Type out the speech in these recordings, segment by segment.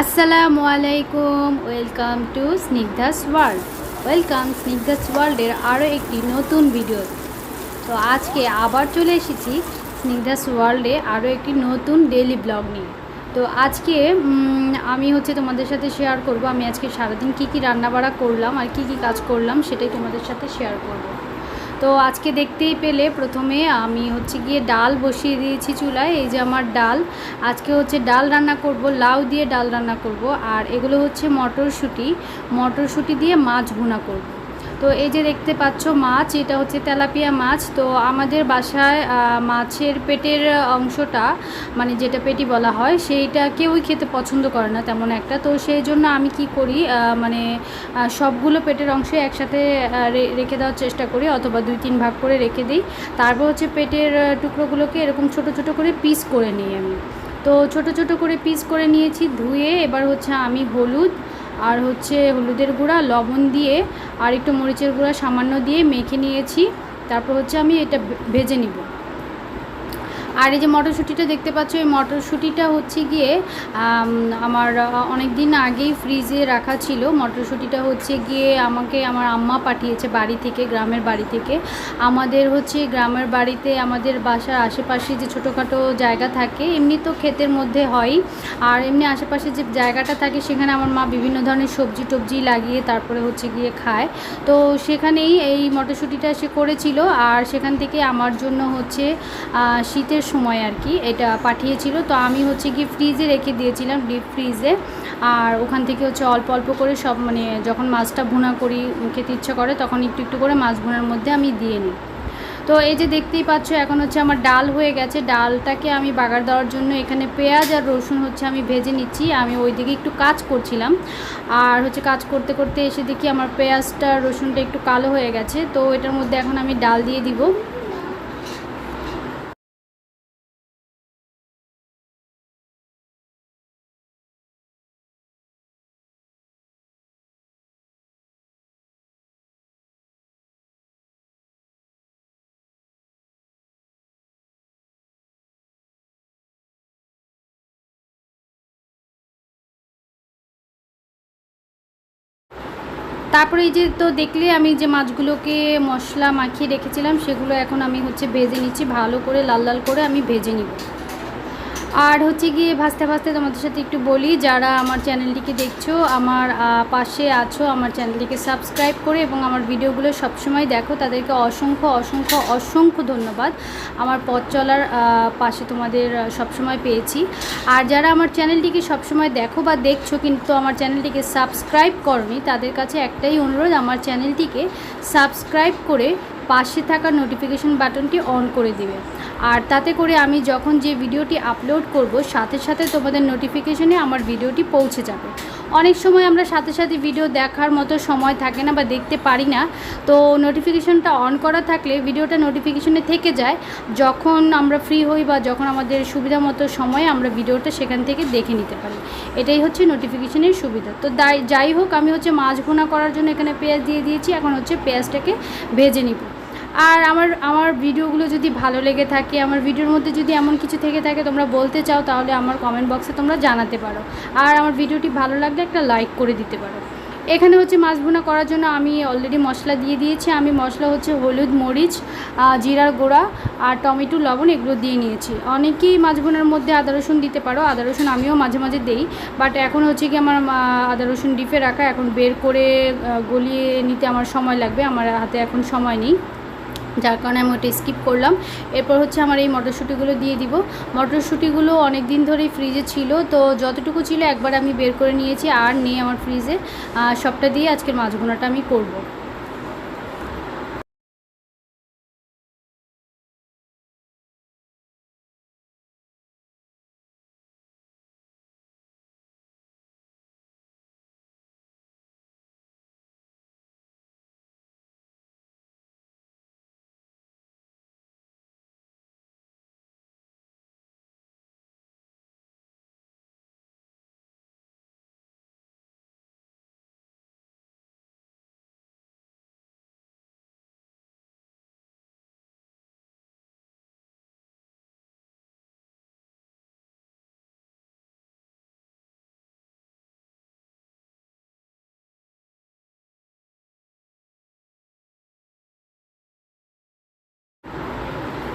আসসালামু আলাইকুম welcome to Snigdha's world welcome Snigdha's ওয়ার্ল্ডের আরও একটি নতুন ভিডিও তো আজকে আবার চলে এসেছি স্নিগ্ধাস ওয়ার্ল্ডে আরও একটি নতুন ডেইলি ব্লগ নিয়ে। তো আজকে আমি হচ্ছে তোমাদের সাথে শেয়ার করব, আমি আজকে সারাদিন কী কী রান্নাবাড়া করলাম আর কী কী কাজ করলাম সেটাই তোমাদের সাথে শেয়ার করব। তো আজকে দেখতেই পেলে প্রথমে আমি হচ্ছে গিয়ে ডাল বসিয়ে দিয়েছি চুলায়, এই যে আমার ডাল। আজকে হচ্ছে ডাল রান্না করব, লাউ দিয়ে ডাল রান্না করব, আর এগুলো হচ্ছে মটরশুঁটি। মটরশুঁটি দিয়ে মাছ ভুনা করব। তো এই যে দেখতে পাচ্ছ মাছ, এটা হচ্ছে তেলাপিয়া মাছ। তো আমাদের বাসায় মাছের পেটের অংশটা মানে যেটা পেটি বলা হয়, সেইটা কেউই খেতে পছন্দ করে না তেমন একটা। তো সেই জন্য আমি কি করি মানে সবগুলো পেটের অংশ একসাথে রেখে দেওয়ার চেষ্টা করি, অথবা দুই তিন ভাগ করে রেখে দিই। তারপর হচ্ছে পেটের টুকরোগুলোকে এরকম ছোট ছোট করে পিস করে নিই আমি। তো ছোট ছোট করে পিস করে নিয়েছি, ধুয়ে এবার হচ্ছে আমি হলুদ আর হচ্ছে হলুদের গুঁড়া, লবণ দিয়ে আর একটু মরিচের গুঁড়া সামান্য দিয়ে মেখে নিয়েছি। তারপর হচ্ছে আমি এটা ভেজে নিব। আর এই যে মটরশুঁটিটা দেখতে পাচ্ছ এই মটরশুঁটিটা হচ্ছে গিয়ে আমার অনেক দিন আগেই ফ্রিজে রাখা ছিল। মটরশুঁটিটা হচ্ছে গিয়ে আমাকে আমার আম্মা পাঠিয়েছে বাড়ি থেকে গ্রামের বাড়ি থেকে। আমাদের হচ্ছে গ্রামের বাড়িতে আমাদের বাসার আশেপাশে যে ছোটোখাটো জায়গা থাকে এমনি তো ক্ষেতের মধ্যে হয়। আর এমনি আশেপাশে যে জায়গাটা থাকে সেখানে আমার মা বিভিন্ন ধরনের সবজি টবজি লাগিয়ে তারপরে হচ্ছে গিয়ে খায়। তো সেখানেই এই মটরশুঁটিটা সে করেছিল। আর সেখান থেকে আমার জন্য হচ্ছে আহ, শীতের সময় আর কি এটা পাঠিয়েছিল। তো আমি হচ্ছে গিয়ে ফ্রিজে রেখে দিয়েছিলাম ডিপ ফ্রিজে আর ওখান থেকে হচ্ছে অল্প অল্প করে সব মানে যখন মাছটা ভুনা করি, খেতে ইচ্ছা করে, তখন একটু একটু করে মাছ ভুনার মধ্যে আমি দিয়ে নিই। তো এই যে দেখতেই পাচ্ছ, এখন হচ্ছে আমার ডাল হয়ে গেছে। ডালটাকে আমি বাগার দেওয়ার জন্য এখানে পেঁয়াজ আর রসুন হচ্ছে আমি ভেজে নিচ্ছি। আমি ওই দিকে একটু কাজ করছিলাম। আর হচ্ছে কাজ করতে করতে এসে দেখি আমার পেঁয়াজটা, রসুনটা একটু কালো হয়ে গেছে। তো এটার মধ্যে এখন আমি ডাল দিয়ে দিব। তারপরে এই যে তো দেখলে আমি যে মাছগুলোকে মশলা মাখিয়ে রেখেছিলাম, সেগুলো এখন আমি হচ্ছে ভেজে নিচ্ছি। ভালো করে লাল লাল করে আমি ভেজে নিব। আর হচ্ছে গিয়ে ভাজতে ভাজতে তোমাদের সাথে একটু বলি, যারা আমার চ্যানেলটিকে দেখছ, আমার পাশে আছো, আমার চ্যানেলটিকে সাবস্ক্রাইব করে এবং আমার ভিডিওগুলো সবসময় দেখো, তাদেরকে অসংখ্য অসংখ্য অসংখ্য ধন্যবাদ। আমার পথ চলার পাশে তোমাদের সবসময় পেয়েছি। আর যারা আমার চ্যানেলটিকে সবসময় দেখো বা দেখছ কিন্তু আমার চ্যানেলটিকে সাবস্ক্রাইব করনি, তাদের কাছে একটাই অনুরোধ, আমার চ্যানেলটিকে সাবস্ক্রাইব করে পাশে থাকা নোটিফিকেশান বাটনটি অন করে দিবে। আর তাতে করে আমি যখন যে ভিডিওটি আপলোড করব, সাথে সাথে তোমাদের নোটিফিকেশনে আমার ভিডিওটি পৌঁছে যাবে। অনেক সময় আমরা সাথে সাথে ভিডিও দেখার মতো সময় থাকে না বা দেখতে পারি না। তো নোটিফিকেশনটা অন করা থাকলে ভিডিওটা নোটিফিকেশনে থেকে যায়। যখন আমরা ফ্রি হই বা যখন আমাদের সুবিধা মতো সময়ে আমরা ভিডিওটা সেখান থেকে দেখে নিতে পারি। এটাই হচ্ছে নোটিফিকেশনের সুবিধা। তো যাই হোক, আমি হচ্ছে মাছ ভুনা করার জন্য এখানে পেঁয়াজ দিয়ে দিয়েছি। এখন হচ্ছে পেঁয়াজটাকে ভেজে নিব। আর আমার আমার ভিডিওগুলো যদি ভালো লেগে থাকে, আমার ভিডিওর মধ্যে যদি এমন কিছু থেকে থাকে তোমরা বলতে চাও, তাহলে আমার কমেন্ট বক্সে তোমরা জানাতে পারো। আর আমার ভিডিওটি ভালো লাগলে একটা লাইক করে দিতে পারো। এখানে হচ্ছে মাছ ভুনা করার জন্য আমি অলরেডি মশলা দিয়ে দিয়েছি। আমি মশলা হচ্ছে হলুদ, মরিচ জিরার গুঁড়া আর টমেটো, লবণ এগুলো দিয়ে নিয়েছি। অনেকেই মাছ ভুনার মধ্যে আদা রসুন দিতে পারো। আদা রসুন আমিও মাঝে মাঝে দেই বাট এখন হচ্ছে কি আমার আদা রসুন ডিপে রাখা। এখন বের করে গলিয়ে নিতে আমার সময় লাগবে। আমার হাতে এখন সময় নেই। যার কারণে আমি ওটা স্কিপ করলাম। এরপর হচ্ছে আমার এই মটরশুঁটিগুলো দিয়ে দিব। মটরশুঁটিগুলো অনেক দিন ধরেই ফ্রিজে ছিল, তো যতটুকু ছিল একবার আমি বের করে নিয়েছি, আর নেই আমার ফ্রিজে সবটা দিয়ে আজকের মাছগুনাটা আমি করব।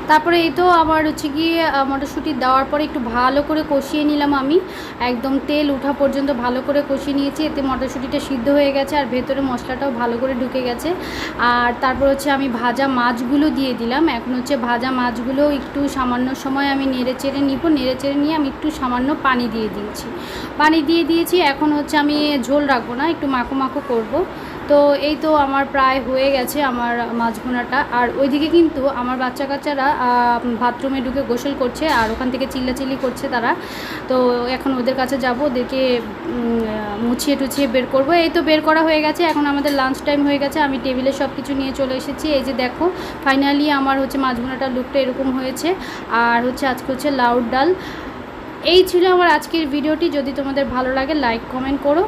তারপরে এই তো আবার হচ্ছে গিয়ে মটরশুঁটি দেওয়ার পরে একটু ভালো করে কষিয়ে নিলাম আমি। একদম তেল ওঠা পর্যন্ত ভালো করে কষিয়ে নিয়েছি, এতে মটরশুঁটিটা সিদ্ধ হয়ে গেছে আর ভেতরে মশলাটাও ভালো করে ঢুকে গেছে। আর তারপর হচ্ছে আমি ভাজা মাছগুলো দিয়ে দিলাম। এখন হচ্ছে ভাজা মাছগুলো একটু সামান্য সময় আমি নেড়ে চেড়ে নিব। নেড়ে চেড়ে নিয়ে আমি একটু সামান্য পানি দিয়ে দিয়েছি। পানি দিয়ে দিয়েছি, এখন হচ্ছে আমি ঝোল রাখব না, একটু মাখো মাখো করব। তো এই তো আমার প্রায় হয়ে গেছে আমার মাছ আর ওইদিকে কিন্তু আমার বাচ্চা কাচ্চারা বাথরুমে ঢুকে গোসল করছে আর ওখান থেকে চিল্লাচিল্লি করছে তারা। তো এখন ওদের কাছে যাব, ওদেরকে মুছিয়ে টুছিয়ে বের করব। এই তো বের করা হয়ে গেছে, এখন আমাদের লাঞ্চ টাইম হয়ে গেছে। আমি টেবিলে সব কিছু নিয়ে চলে এসেছি। এই যে দেখো ফাইনালি আমার হচ্ছে মাছ ভুনাটার লুকটা এরকম হয়েছে। আর হচ্ছে আজকে হচ্ছে লাউড ডাল। এই ছিল আমার আজকের ভিডিওটি যদি তোমাদের ভালো লাগে লাইক কমেন্ট করো।